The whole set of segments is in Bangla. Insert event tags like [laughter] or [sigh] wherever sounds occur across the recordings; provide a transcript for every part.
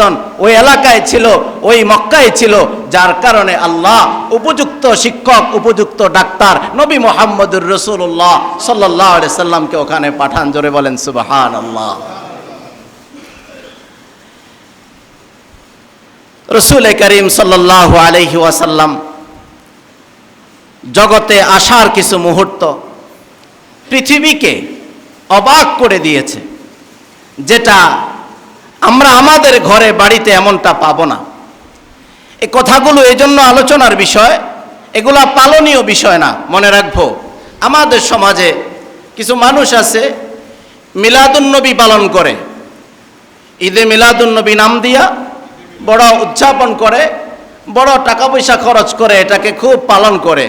পরিবর্তন ওই এলাকায় ছিল, ওই মক্কায় ছিল, যার কারণে আল্লাহ উপযুক্ত শিক্ষক, উপযুক্ত ডাক্তার নবী মোহাম্মদুর রসুল্লাহ সাল্লাহ সাল্লামকে ওখানে পাঠান। জোরে বলেন সুবাহান আল্লাহ রসুল করিম সাল্লাহ আলহি ওয়াসাল্লাম জগতে আসার কিছু মুহূর্ত পৃথিবীকে অবাক করে দিয়েছে, যেটা আমরা আমাদের ঘরে বাড়িতে এমনটা পাবো না। এ কথাগুলো এই জন্য আলোচনার বিষয়, এগুলা পালনীয় বিষয় না, মনে রাখব। আমাদের সমাজে কিছু মানুষ আছে মিলাদুন্নবী পালন করে। ঈদে মিলাদুন্নবী নাম দিয়া বড় উদযাপন করে, বড় টাকা পয়সা খরচ করে, এটাকে খুব পালন করে।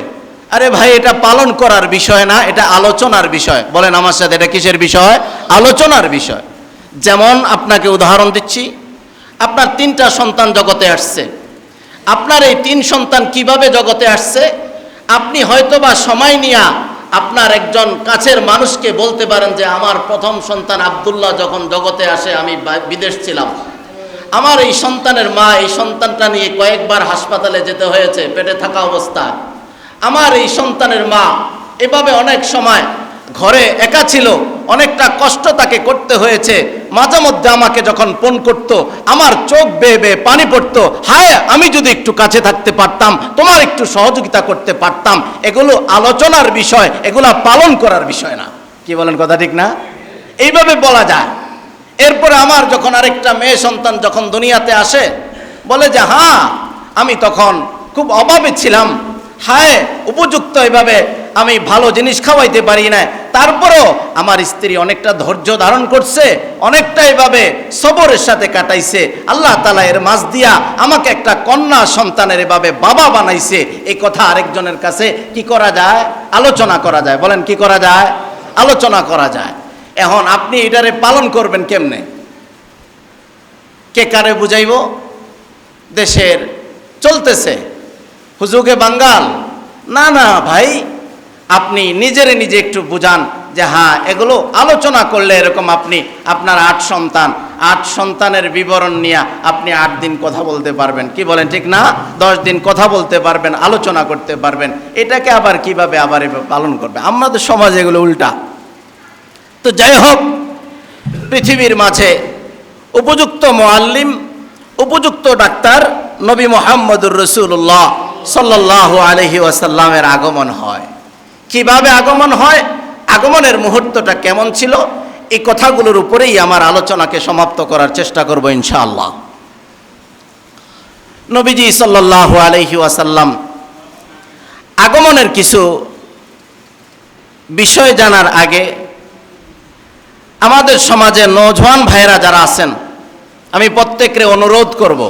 আরে ভাই, এটা পালন করার বিষয় না, এটা আলোচনার বিষয়। বলেন আমার সাথে, এটা কিসের বিষয়? আলোচনার বিষয়। যেমন আপনাকে উদাহরণ দিচ্ছি, আপনার তিনটা সন্তান জগতে আসছে। আপনার এই তিন সন্তান কীভাবে জগতে আসছে? আপনি হয়তোবা সময় নিয়া আপনার একজন কাছের মানুষকে বলতে পারেন যে, আমার প্রথম সন্তান আবদুল্লাহ যখন জগতে আসে, আমি বিদেশ ছিলাম। আমার এই সন্তানের মা এই সন্তানটা নিয়ে কয়েকবার হাসপাতালে যেতে হয়েছে, পেটে থাকা অবস্থায় আমার এই সন্তানের মা এভাবে অনেক সময় ঘরে একা ছিল অনেকটা কষ্ট তাকে করতে হয়েছে। মাঝে মধ্যে আমাকে যখন ফোন করত, আমার চোখ বেয়ে বেয়ে পানি পড়তো, হায়, আমি যদি একটু কাছে থাকতে পারতাম, তোমার একটু সহযোগিতা করতে পারতাম, এগুলো আলোচনার বিষয়, এগুলা পালন করার বিষয় না। কি বলেন কথা ঠিক না? এইভাবে বলা যায়। এরপরে আমার যখন আরেকটা মেয়ে সন্তান যখন দুনিয়াতে আসে, বলে যে হ্যাঁ আমি তখন খুব অভাবে ছিলাম। হায়, উপযুক্ত এভাবে আমি ভালো জিনিস খাওয়াইতে পারি না তারপরও আমার স্ত্রী অনেকটা ধৈর্য ধারণ করছে অনেকটা এভাবে সবরের সাথে কাটাইছে। আল্লাহ তালা এর মাঝ দিয়া আমাকে একটা কন্যা সন্তানের এভাবে বাবা বানাইছে। এই কথা আরেকজনের কাছে কি করা যায়? আলোচনা করা যায়। বলেন, কি করা যায়? আলোচনা করা যায়। এখন আপনি এটারে পালন করবেন কেমনে? কে কারে বুঝাইব? দেশের চলতেছে। হুজুগে বাঙ্গাল। না না, ভাই আপনি নিজেরে নিজে একটু বুঝান যে হ্যাঁ এগুলো আলোচনা করলে এরকম আপনি আপনার আট সন্তান, আট সন্তানের বিবরণ নিয়ে আপনি আট দিন কথা বলতে পারবেন। কি বলেন ঠিক না? দশ দিন কথা বলতে পারবেন, আলোচনা করতে পারবেন। এটাকে আবার কীভাবে আবার পালন করবে? আমাদের সমাজ এগুলো উল্টা। তো যাই হোক, পৃথিবীর মাঝে উপযুক্ত মোয়াল্লিম, উপযুক্ত ডাক্তার নবী মোহাম্মদুর রসুল্লাহ সাল্লাহ আলহি ওয়াসাল্লামের আগমন হয়। কীভাবে আগমন হয়, আগমনের মুহূর্তটা কেমন ছিল, এই কথাগুলোর উপরেই আমার আলোচনাকে সমাপ্ত করার চেষ্টা করব ইনশাআল্লাহ। নবীজি সাল্লাহ আলহি ওয়াসাল্লাম আগমনের কিছু বিষয় জানার আগে আমাদের সমাজে নজওয়ান ভাইরা যারা আছেন, আমি প্রত্যেকের অনুরোধ করব,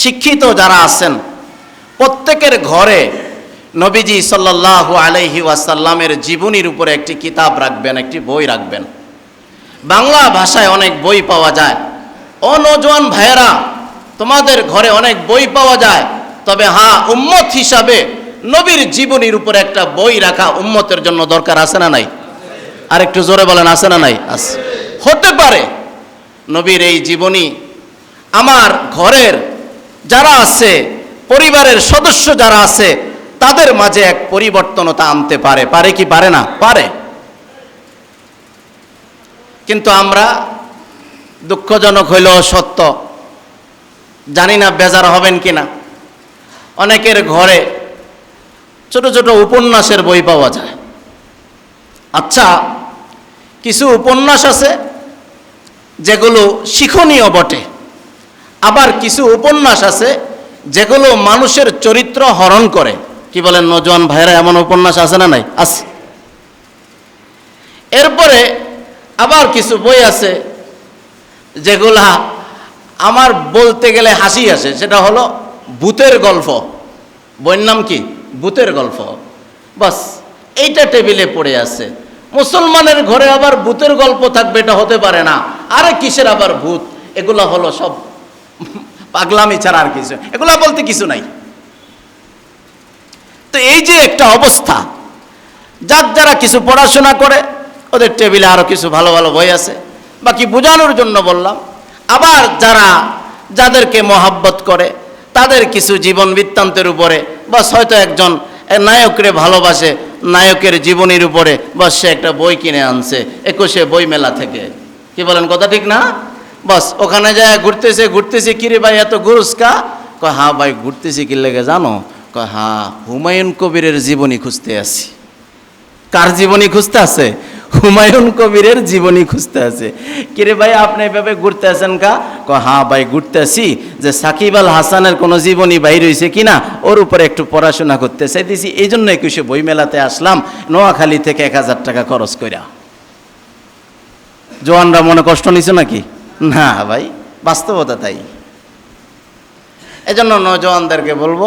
শিক্ষিত যারা আছেন, প্রত্যেকের ঘরে নবীজি সাল্লাহ আলহি ওয়াসাল্লামের জীবনীর উপরে একটি কিতাব রাখবেন, একটি বই রাখবেন। বাংলা ভাষায় অনেক বই পাওয়া যায়। ও নজওয়ান ভাইয়েরা, তোমাদের ঘরে অনেক বই পাওয়া যায়। তবে হ্যাঁ উম্মত হিসাবে নবীর জীবনীর উপরে একটা বই রাখা উম্মতের জন্য দরকার আছে না নাই? আর একটু জোরে বলেন, আছে না নাই? আছে। হতে পারে নবীর এই জীবনী আমার ঘরের যারা আছে, পরিবারের সদস্য যারা আছে তাদের মাঝে এক পরিবর্তনতা আনতে পারে। পারে কি পারে না? পারে। কিন্তু আমরা দুঃখজনক হইলেও সত্য। জানি না বেজার হবেন কিনা। অনেকের ঘরে ছোট ছোট উপন্যাসের বই পাওয়া যায়। আচ্ছা কিছু উপন্যাস আছে যেগুলো শিক্ষণীয় বটে। আবার কিছু উপন্যাস আছে যেগুলো মানুষের চরিত্র হরণ করে। কি বলেন নজওয়ান ভাইরা এমন উপন্যাস আছে না নাই? আছে। এরপরে আবার কিছু বই আছে, যেগুলা আমার বলতে গেলে হাসি আসে। সেটা হলো ভূতের গল্প। বইয়ের নাম কি? ভূতের গল্প। বাস, এইটা টেবিলে পড়ে আছে। মুসলমানের ঘরে আবার ভূতের গল্প থাকবে, এটা হতে পারে না। আরে কিসের আবার ভূত? এগুলা হলো সব পাগলামি ছাড়া আর কিছু। এগুলা বলতে কিছু নাই। তো এই যে একটা অবস্থা, যার যারা কিছু পড়াশোনা করে, ওদের টেবিলে আরও কিছু ভালো ভালো বই আছে, বাকি বোঝানোর জন্য বললাম, আবার যারা যাদেরকে মহাব্বত করে, তাদের কিছু জীবন বৃত্তান্তের উপরে, বাস হয়তো একজন নায়করে ভালোবাসে, নায়কের জীবনীর উপরে, বাস সে একটা বই কিনে আনছে, একুশে বই মেলা থেকে। কি বলেন, কথা ঠিক না? বাস ওখানে যায়, ঘুরতেছে ঘুরতেছে, কিরে ভাই, এত গুরুস্কা কয় হ্যাঁ ভাই, ঘুরতেছি, কি লেগে জানো? হ্যাঁ হুমায়ুন কবিরের জীবনী খুঁজতে আসি। কার জীবনী খুঁজতে আছে হুমায়ুন কবিরের জীবনী খুঁজতে আছে কিরে ভাই, আপনি এভাবে ঘুরতে আছেন কা? ক হ্যাঁ ভাই, ঘুরতে আসি যে সাকিব আল হাসানের কোনো জীবনী বাইর হয়েছে কিনা, ওর উপরে একটু পড়াশোনা করতে চাইতেছি। এই জন্য একুশে বই মেলাতে আসলাম, নোয়াখালী থেকে এক হাজার টাকা খরচ কইরা। জোয়ানরা মনে কষ্ট নিছে নাকি? না ভাই, বাস্তবতা তাই। এজন্য নজওয়ানদেরকে বলব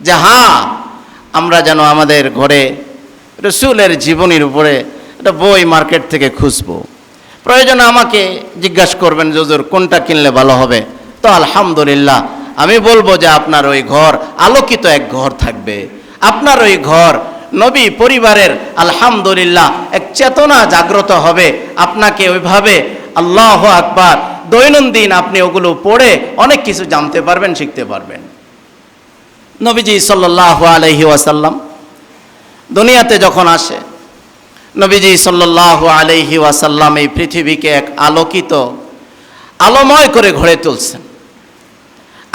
যে হ্যাঁ আমরা যেন আমাদের ঘরে রসুলের জীবনীর উপরে একটা বই মার্কেট থেকে খুঁজবো। প্রয়োজনে আমাকে জিজ্ঞাসা করবেন, যে হুজুর, কোনটা কিনলে ভালো হবে? তো আলহামদুলিল্লাহ, আমি বলব যে আপনার ওই ঘর, আলোকিত এক ঘর থাকবে। আপনার ওই ঘর, নবী পরিবারের আলহামদুলিল্লাহ এক চেতনা জাগ্রত হবে। আপনাকে ওইভাবে আল্লাহ আকবার, দৈনন্দিন আপনি ওগুলো পড়ে অনেক কিছু জানতে পারবেন, শিখতে পারবেন। নবীজি সাল্লাহ আলহি ওয়াসাল্লাম দুনিয়াতে যখন আসে, নবীজি সাল্লাহ আলহি ওয়াসাল্লাম এই পৃথিবীকে এক আলোকিত, আলোময় করে ঘরে তুলছেন।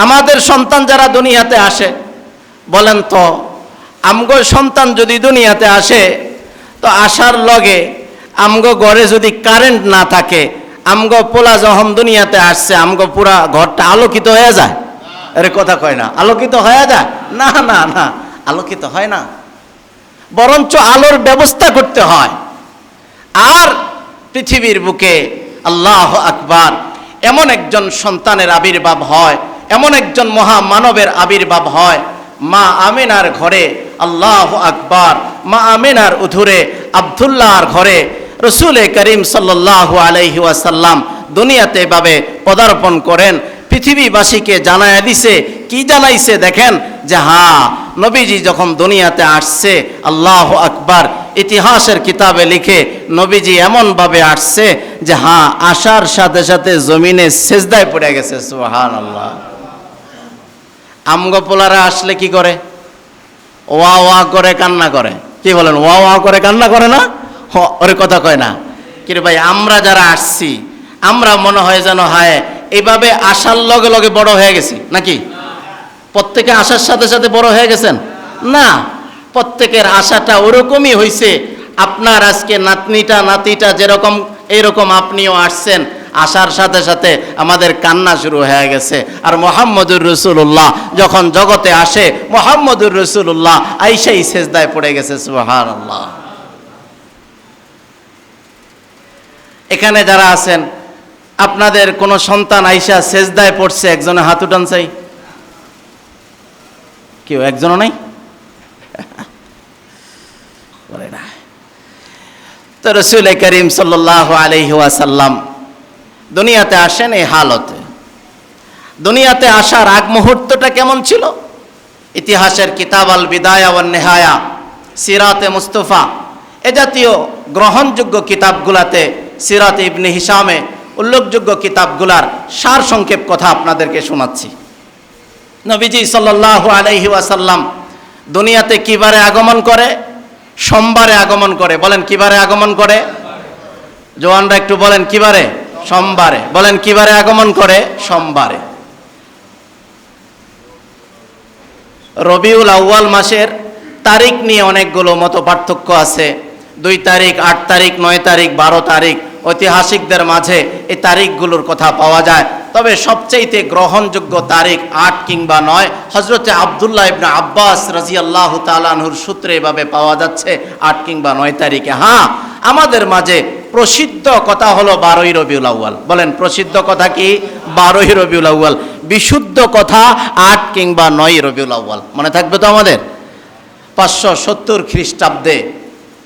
আমাদের সন্তান যারা দুনিয়াতে আসে, বলেন তো, আমগো সন্তান যদি দুনিয়াতে আসে, তো আসার লগে আমগো ঘরে যদি কারেন্ট না থাকে, আমগো পোলা যখন দুনিয়াতে আসছে, আমগো পুরা ঘরটা আলোকিত হয়ে যায়। আরে কথা কয় না, আলোকিত হয়ে যায়? না না না, আলোকিত হয় না। বরঞ্চ আলোর ব্যবস্থা করতে হয়। আর পৃথিবীর বুকে আল্লাহ আকবার এমন একজন সন্তানের আবির্ভাব হয়, এমন একজন মহামানবের আবির্ভাব হয়, মা আমিনার ঘরে আল্লাহ আকবার, মা আমিনার উধুরে আবদুল্লাহর ঘরে রসুলে করিম সাল্লাহ আলাইহি ওয়াসাল্লাম দুনিয়াতে এভাবে পদার্পণ করেন। পৃথিবীবাসীকে জানায় দিছে, কি জানাইছে দেখেন? যে হা, নবীজি যখন দুনিয়াতে আসছে, আল্লাহ আকবার, ইতিহাসের কিতাবে লিখে নবীজি এমনভাবে আসছে যে হ্যাঁ আসার সাথে সাথে জমিনে সেজদায় পড়ে গেছে সুহান আল্লাহ আমগোপোলারা আসলে কি করে? ওয়া ওয়া করে, কান্না করে। কি বলেন, ওয়া ওয়া করে, কান্না করে না? হ, ওরে কথা কয় না। কিরে ভাই, আমরা যারা আসছি, আমরা মনে হয় যেন হায় এইভাবে আসার লগে লগে বড় হয়ে গেছি, নাকি? প্রত্যেকে আসার সাথে সাথে বড় হয়ে গেছেন? না, প্রত্যেকের আশাটা ওরকমই হয়েছে আপনার আজকে নাতনিটা, নাতিটা যেরকম, এরকম আপনিও আসছেন, আসার সাথে সাথে আমাদের কান্না শুরু হয়ে গেছে। আর মোহাম্মদুর রসুল্লাহ যখন জগতে আসে, মোহাম্মদুর রসুল্লাহ আইসাই সেজদায় পড়ে গেছে সুহান আল্লাহ এখানে যারা আছেন আপনাদের কোনো সন্তান আইসা সেজদায় পড়ছে, একজনে হাত উঠান চাই। কেউ একজনও নাই? [laughs] তো রসুল করিম সাল্লাহ আলহি ওয়াসাল্লাম দুনিয়াতে আসেন এই হালতে। দুনিয়াতে আসার আগ মুহূর্তটা কেমন ছিল? ইতিহাসের কিতাব আল বিদায়া ও নেহায়া, সিরাতে মুস্তফা, এ জাতীয় গ্রহণযোগ্য কিতাবগুলাতে সিরাত ইবনে হিসামে উল্লেখযোগ্য কিতাবগুলার সার সংক্ষেপ কথা আপনাদেরকে শোনাচ্ছি। নবীজি সাল্লাহ আলাইহি ওয়াসাল্লাম দুনিয়াতে কিবারে আগমন করে, সোমবারে আগমন করে। বলেন, কিবারে আগমন করে? জোয়ানরা একটু বলেন, কিবারে? সোমবারে। বলেন, কিবারে আগমন করে? সোমবারে। রবিউল আউয়াল মাসের তারিখ নিয়ে অনেকগুলো মতো পার্থক্য আছে। দুই তারিখ, আট তারিখ, নয় তারিখ, বারো তারিখ। ঐতিহাসিকদের মাঝে এই তারিখগুলোর কথা পাওয়া যায়। তবে সবচেয়েতে গ্রহণযোগ্য তারিখ আট কিংবা নয় হজরতে আবদুল্লাহ ইবনে আব্বাস রাজি আল্লাহ তালানহুর সূত্রে এভাবে পাওয়া যাচ্ছে, আট কিংবা নয় তারিখে। হ্যাঁ আমাদের মাঝে প্রসিদ্ধ কথা হলো বারোই রবিউল আউ্য়াল। বলেন, প্রসিদ্ধ কথা কি? বারোই রবিউল আউ্য়াল। বিশুদ্ধ কথা আট কিংবা নয় রবিউল আউ্য়াল। মনে থাকবে তো আমাদের? পাঁচশো সত্তর খ্রিস্টাব্দে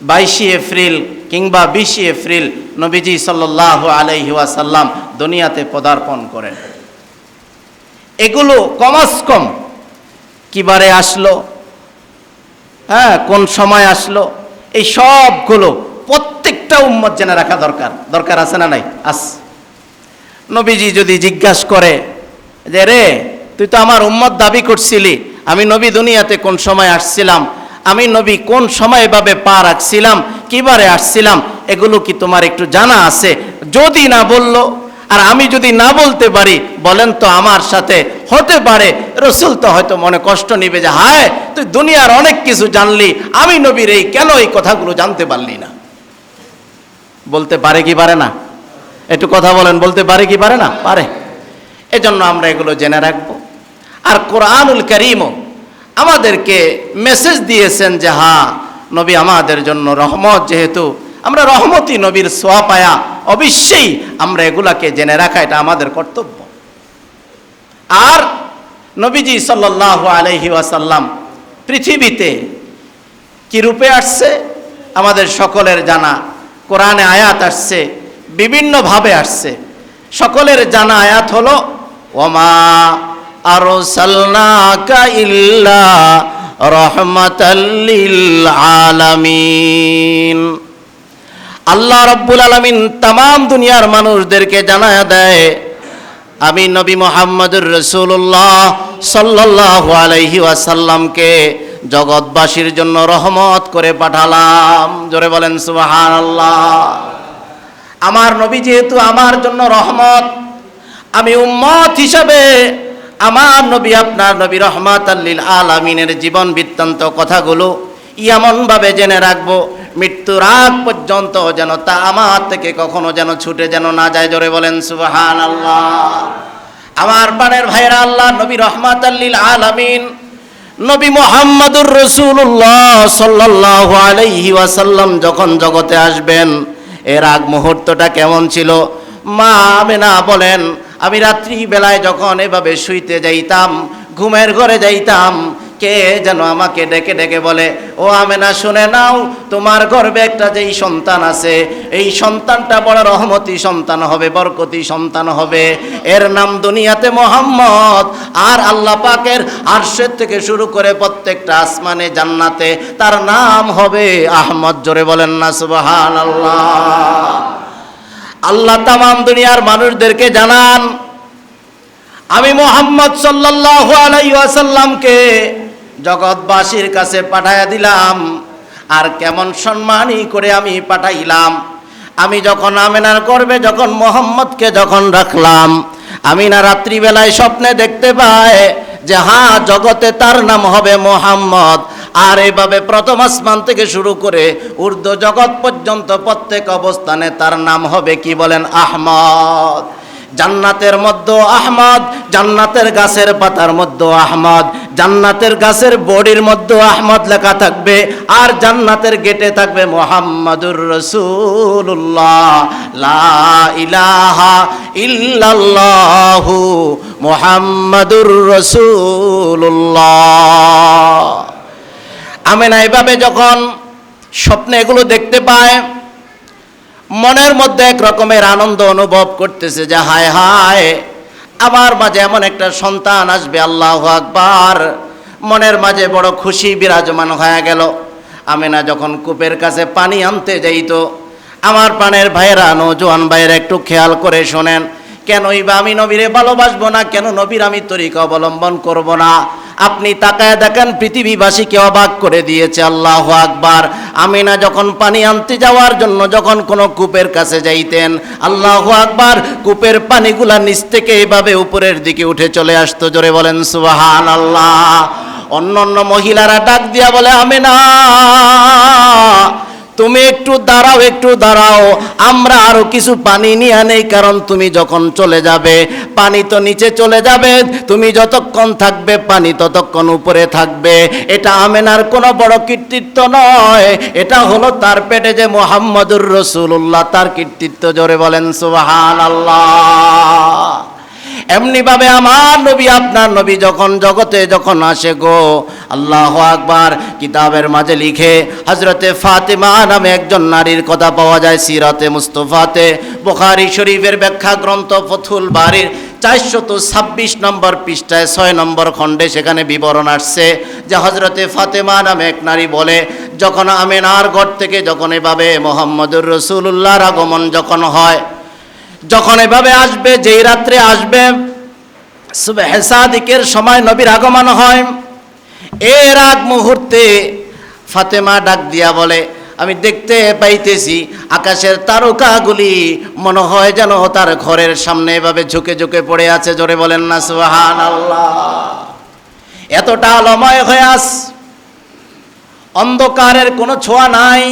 বাইশে এপ্রিল কিংবা বিশে এপ্রিল নবীজি সাল্লাহ আলাইহি ওয়াসাল্লাম দুনিয়াতে পদার্পণ করেন। এগুলো কমাস কম। কিবারে আসলো? হ্যাঁ কোন সময় আসলো? এই সবগুলো প্রত্যেকটা উম্মত জেনে রাখা দরকার। দরকার আছে না নাই? আস। নবীজি যদি জিজ্ঞাসা করে যে, রে, তুই তো আমার উম্মত দাবি করছিলি, আমি নবী দুনিয়াতে কোন সময় আসছিলাম? আমি নবী কোন সময় এভাবে পা রাখছিলাম, কিবারে আসছিলাম, এগুলো কি তোমার একটু জানা আছে? যদি না বলল, আর আমি যদি না বলতে পারি, বলেন তো আমার সাথে হতে পারে, রসুল তো হয়তো মনে কষ্ট নিবে যে, হায়, তুই দুনিয়ার অনেক কিছু জানলি, আমি নবীর এই কেন এই কথাগুলো জানতে পারলি না? বলতে পারে কি পারে না? একটু কথা বলেন, বলতে পারে কি পারে না? পারে। এজন্য আমরা এগুলো জেনে রাখব। আর কোরআনুল করিমও আমাদেরকে মেসেজ দিয়েছেন যে হ্যাঁ নবী আমাদের জন্য রহমত যেহেতু আমরা রহমতি নবীর সোয়া পায়া, অবশ্যই আমরা এগুলাকে জেনে রাখা, এটা আমাদের কর্তব্য। আর নবীজি সাল্লাহ আলহি ওয়াসাল্লাম পৃথিবীতে কি রূপে আসছে? আমাদের সকলের জানা কোরআনে আয়াত আসছে, বিভিন্নভাবে আসছে। সকলের জানা আয়াত হলো ওমা আরও সালনাকা ইল্লা রহমাতাল্লিল আলামিন আল্লাহ রব্বুল আলমিন তাম দুনিয়ার মানুষদেরকে জানায় দেয়, আমি নবী মোহাম্মদুর রসুল্লাহ সাল্লাহ আলাইহি ওয়াসাল্লামকে জগৎবাসীর জন্য রহমত করে পাঠালাম। জোরে বলেন সুবাহান আল্লাহ আমার নবী যেহেতু আমার জন্য রহমত, আমি উম্মত হিসাবে আমার নবী, আপনার নবী রহমাত আল্লিল আলামিনের জীবন বৃত্তান্ত কথাগুলো এমনভাবে জেনে রাখব। মৃত্যুর আগ পর্যন্ত যেন তা আমার থেকে কখনো যেন ছুটে যেন না যায়। জোরে বলেন সুবাহান আল্লাহ আমার পানের ভাইরা আল্লাহ নবী রহমাত আল্লিল আলামিন নবী মোহাম্মদুর রসুল্লাহ সাল্লাহ আলাইহি ওয়াসাল্লাম যখন জগতে আসবেন, এর আগ মুহূর্তটা কেমন ছিল? মা আমেনা বলেন আমি রাত্রি বেলায় যখন এভাবে শুইতে যাইতাম, ঘুমের ঘরে যাইতাম, কে যেন আমাকে ডেকে ডেকে বলে, ও আমেনা, শুনে নাও, তোমার গর্বে একটা যেই সন্তান আছে, এই সন্তানটা বড় রহমতি সন্তান হবে, বরকতি সন্তান হবে। এর নাম দুনিয়াতে মোহাম্মদ। আর আল্লাহ পাকের আরশের থেকে শুরু করে প্রত্যেকটা আসমানে জান্নাতে তার নাম হবে আহমদ। জোরে বলেন না সুবাহান আল্লাহ আল্লাহ তামাম দুনিয়ার মানুষদেরকে জানান, আমি মোহাম্মদ সাল্লাল্লাহু আলাইহি ওয়াসাল্লামকে জগৎবাসীর কাছে পাঠাইয়া দিলাম, আর কেমন সম্মানই করে আমি পাঠাইলাম। আমি যখন আমেনার করবে যখন মোহাম্মদকে যখন রাখলাম আমি না রাত্রিবেলায় স্বপ্নে দেখতে পাই যে হ্যাঁ জগতে তার নাম হবে মোহাম্মদ। আর এভাবে প্রথম আসমান থেকে শুরু করে উর্দু জগৎ পর্যন্ত প্রত্যেক অবস্থানে তার নাম হবে কি বলেন আহমদ। জান্নাতের মধ্যে আহমদ, জান্নাতের গাছের পাতার মধ্যে আহমদ, জান্নাতের গাছের বডির মধ্যে আহমদ লেখা থাকবে, আর জান্নাতের গেটে থাকবে মোহাম্মদুর রসুল্লাহ লা ইলাহা ইল্লাল্লাহু মোহাম্মদুর রসুল্লাহ আমেনা এভাবে যখন স্বপ্নে এগুলো দেখতে পায়। মনের মধ্যে এক রকমের আনন্দ অনুভব করতেছে যে, হায় হায়, আমার মাঝে এমন একটা সন্তান আসবে, আল্লাহ আকবার। মনের মাঝে বড় খুশি বিরাজমান হয়ে গেল। আমেনা যখন কূপের কাছে পানি আনতে যাইত, আমার প্রাণের ভাইয়েরা, নৌজোয়ান ভাইয়েরা একটু খেয়াল করে শোনেন, কেনই বা আমি নবীরে ভালোবাসবো না, কেন নবীর আমি তরিকা অবলম্বন করব না? আপনি তাকায় দেখেন পৃথিবীবাসীকে অবাক করে দিয়েছে, আল্লাহ আকবার। আমি না যখন পানি আনতে যাওয়ার জন্য যখন কোনো কূপের কাছে যাইতেন, আল্লাহ আকবার কূপের পানিগুলা নিচ থেকে এইভাবে উপরের দিকে উঠে চলে আসতো, জোরে বলেন সুবাহান আল্লাহ অন্য অন্য মহিলারা ডাক দিয়া বলে, আমিনা তুমি একটু দাঁড়াও একটু দাঁড়াও। আমরা আরও কিছু পানি নিয়ে নেই, কারণ তুমি যখন চলে যাবে, পানি তো নিচে চলে যাবে। তুমি যতক্ষণ থাকবে, পানি ততক্ষণ উপরে থাকবে। এটা আমেনার কোনো বড় কীর্তিত্ব নয়। এটা হলো তার পেটে যে মোহাম্মদুর রসুল্লাহ তার কীর্তিত্ব জোরে বলেন সুবাহান আল্লাহ এমনিভাবে আমার নবী, আপনার নবী যখন জগতে যখন আসে গো, আল্লাহ আকবার, কিতাবের মাঝে লিখে হজরতে ফাতেমা নামে একজন নারীর কথা পাওয়া যায় সিরাতে মুস্তফাতে। বোখারি শরীফের ব্যাখ্যা গ্রন্থ ফথুল বাড়ির চারশত ছাব্বিশ নম্বর পৃষ্ঠায় ছয় নম্বর খণ্ডে সেখানে বিবরণ আসছে যে হজরতে ফাতেমা নামে এক নারী বলে, যখন আমেনার ঘর থেকে যখন এভাবে মোহাম্মদুর রসুল্লাহর আগমন যখন হয় যখন এভাবে আসবে, যেই রাত্রে আসবে, সুবহ সাদিকের সময় নবীর আগমন হয়। এর আগ মুহূর্তে ফাতেমা ডাক দিয়া বলে, আমি দেখতে পাইতেছি আকাশের তারকাগুলি মনে হয় যেন তার ঘরের সামনে এভাবে ঝুঁকে ঝুঁকে পড়ে আছে। জোরে বলেন না সুহান আল্লাহ এতটা আলময় হয়ে আস, অন্ধকারের কোনো ছোঁয়া নাই।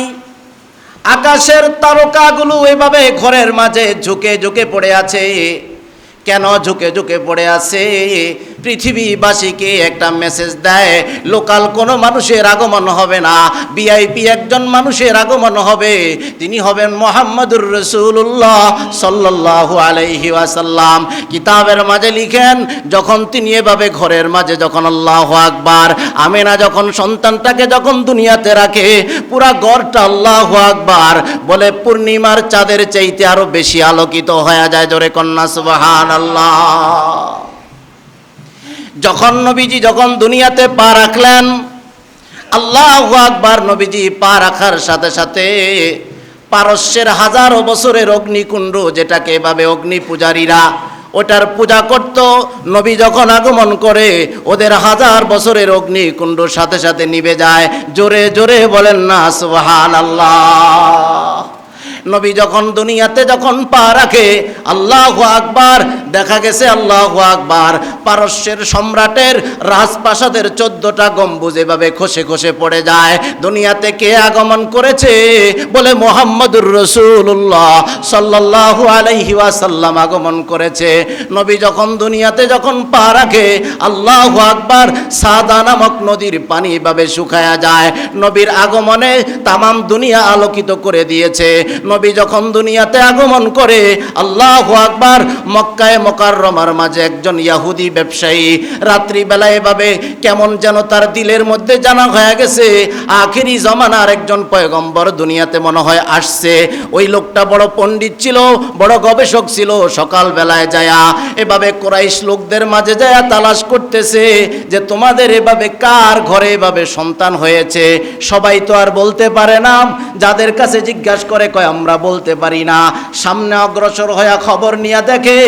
আকাশের তারকাগুলো এভাবে ঘরের মাঝে ঝুঁকে ঝুঁকে পড়ে আছে। কেন ঝুঁকে ঝুঁকে পড়ে আছে? পৃথিবীবাসীকে একটা মেসেজ দেয়, লোকাল কোনো মানুষের আগমন হবে না। বিআইপি একজন মানুষের আগমন হবে। তিনি হবেন মোহাম্মদুর রসুল্লাহ সাল্লাহ আলাইহি ওয়াসাল্লাম। কিতাবের মাঝে লিখেন, যখন তিনি এভাবে ঘরের মাঝে যখন আল্লাহ আকবার, আমেনা যখন সন্তানটাকে যখন দুনিয়াতে রাখে, পুরা ঘরটা আল্লাহ আকবার। বলে পূর্ণিমার চাঁদের চাইতে আরও বেশি আলোকিত হয়ে যায়। জোরে কন্যা সুবাহান আল্লাহ যখন নবীজি যখন দুনিয়াতে পা রাখলেন, আল্লাহ আকবার নবীজি পা রাখার সাথে সাথে পারস্যের হাজারো বছরের অগ্নিকুণ্ড যেটাকে এভাবে অগ্নি পূজারীরা ওটার পূজা করত, নবী যখন আগমন করে ওদের হাজার বছরের অগ্নিকুণ্ড সাথে সাথে নিভে যায়। জোরে জোরে বলেন না সুবহান আল্লাহ নবী যখন দুনিয়াতে যখন পা রাখে, আল্লাহ আকবার দেখা গেছে, আল্লাহ আকবার। পারস্যের সম্রাটের রাজপ্রাসাদের চোদ্দটা গম্বুজ এভাবে খসে খসে পড়ে যায়। দুনিয়াতে কে আগমন করেছে? বলে মোহাম্মদুর রসুল্লাহ সাল্লাহ আলাইহি ওয়াসাল্লাম আগমন করেছে। নবী যখন দুনিয়াতে যখন পা রাখে, আল্লাহ আকবার সাদা নামক নদীর পানি এভাবে শুকায়া যায়। নবীর আগমনে তামাম দুনিয়া আলোকিত করে দিয়েছে। নবী যখন দুনিয়াতে আগমন করে, আল্লাহ আকবার মক্কায় মোকাররমার মাঝে একজন ইয়াহুদি ব্যবসায়ী রাত্রিবেলায় এভাবে কেমন যেন তার দিলের মধ্যে জানা হয়ে গেছে, আখেরি জমানার একজন পয়গম্বর দুনিয়াতে মনে হয় আসছে। ওই লোকটা বড় পণ্ডিত ছিল, বড় গবেষক ছিল সকাল বেলায় যায়া এভাবে কোরাইশ লোকদের মাঝে যায়া তালাশ করতেছে যে তোমাদের এভাবে কার ঘরে এভাবে সন্তান হয়েছে? সবাই তো আর বলতে পারে না, যাদের কাছে জিজ্ঞাসা করে কয়, আমরা বলতে পারি না। সামনে অগ্রসর হয়ে খবর নিয়ে দেখে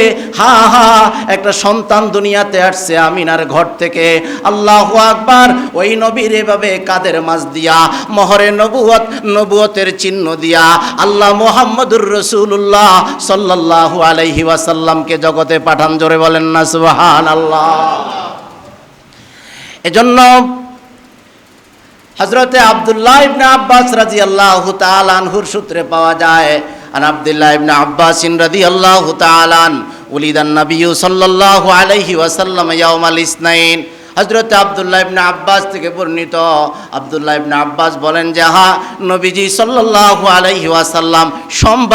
হা হা একটা সন্তান দুনিয়াতে আসছে আমিনার ঘর থেকে। আল্লাহ আকবার, ওই নবীর এভাবে কাদের মাছ দিয়া, মহরে নবুয়ত, নবুয়তের চিহ্ন দিয়া আল্লাহ মোহাম্মদুর রসুল্লাহ সাল্লাল্লাহু আলাইহি ওয়াসাল্লামকে জগতে পাঠান। জোরে বলেন না সুবহান আল্লাহ এজন্য হজরতে আবদুল্লাহ ইবনে আব্বাস রাজি আল্লাহ আনহুর সূত্রে পাওয়া যায়, আন আবদুল্লাহ ইবনে আব্বাস রাদি আল্লাহ তালান উলিদান নবী সাল্লাল্লাহু আলাইহি ওয়াসাল্লাম ইয়াউমাল ইসনাইন। হজরত আবদুল্লাহ ইবনে আব্বাস থেকে বর্ণিত। আবদুল্লাহ ইবনে আব্বাস বলেন যে হা নবীজি সাল্লাল্লাহু আলাইহি ওয়াসাল্লাম সোমবার